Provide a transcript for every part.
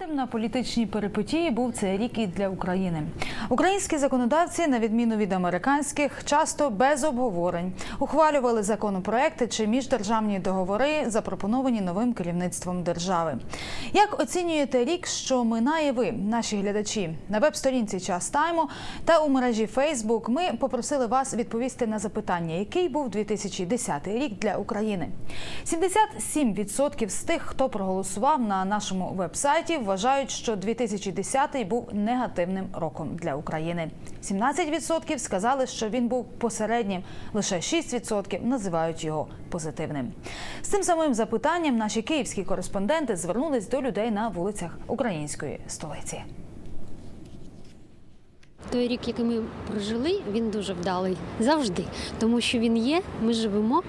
Багатим на політичні перипетії був цей рік і для України. Українські законодавці, на відміну від американських, часто без обговорень ухвалювали законопроекти чи міждержавні договори, запропоновані новим керівництвом держави. Як оцінюєте рік, що минає ви, наші глядачі, на веб-сторінці Час Тайму та у мережі Фейсбук? Ми попросили вас відповісти на запитання, який був 2010 рік для України. 77% з тих, хто проголосував на нашому веб-сайті, вважають, що 2010 був негативним роком для України. 17% сказали, що він був посереднім. Лише 6% називають його позитивним. З цим самим запитанням наші київські кореспонденти звернулись до людей на вулицях української столиці. Той рік, який ми прожили, він дуже вдалий завжди, тому що він є, ми живемо.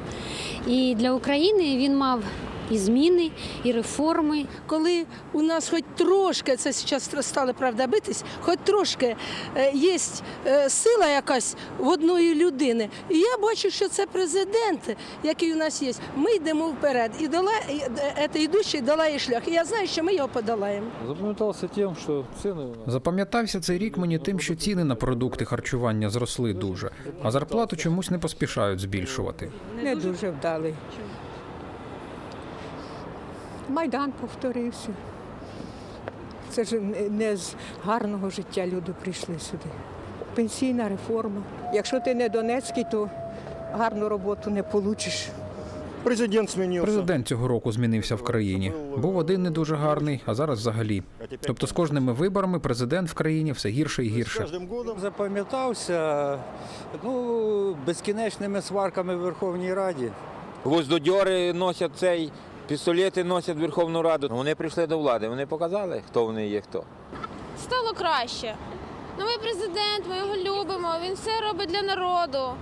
І для України він мав і зміни, і реформи. коли у нас хоч трошки, це зараз стали правда битись, хоч трошки е, є е, сила якась в одної людини. І я бачу, що це президент, який у нас є. Ми йдемо вперед. І долає, це йдущий долає шлях. І я знаю, що ми його подолаємо. Запам'ятався тим, що ціни Запам'ятався цей рік мені тим, що ціни на продукти харчування зросли дуже, а зарплату чомусь не поспішають збільшувати. Не дуже вдалий. Майдан повторився. Це ж не- з гарного життя люди прийшли сюди. Пенсійна реформа. Якщо ти не Донецький, то гарну роботу не получиш. Президент змінився. Президент цього року змінився в країні. Був один не дуже гарний, а зараз взагалі. Тобто з кожними виборами президент в країні все гірше і гірше. кожним годом запам'ятався ну, безкінечними сварками в Верховній Раді. Гвоздодьори носять цей, пістолети носять Верховну Раду. Вони прийшли до влади, вони показали, хто вони є хто. стало краще. Новий президент, ми його любимо, він все робить для народу.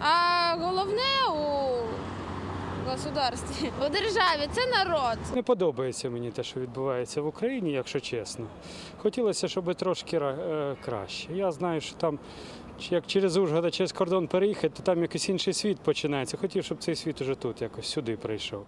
А головне у государстві, у державі це народ. Не подобається мені те, що відбувається в Україні, якщо чесно. Хотілося, щоб трошки е, краще. Я знаю, що там, як через Ужгорода, через кордон переїхати, то там якийсь інший світ починається. Хотів, щоб цей світ уже тут якось сюди прийшов.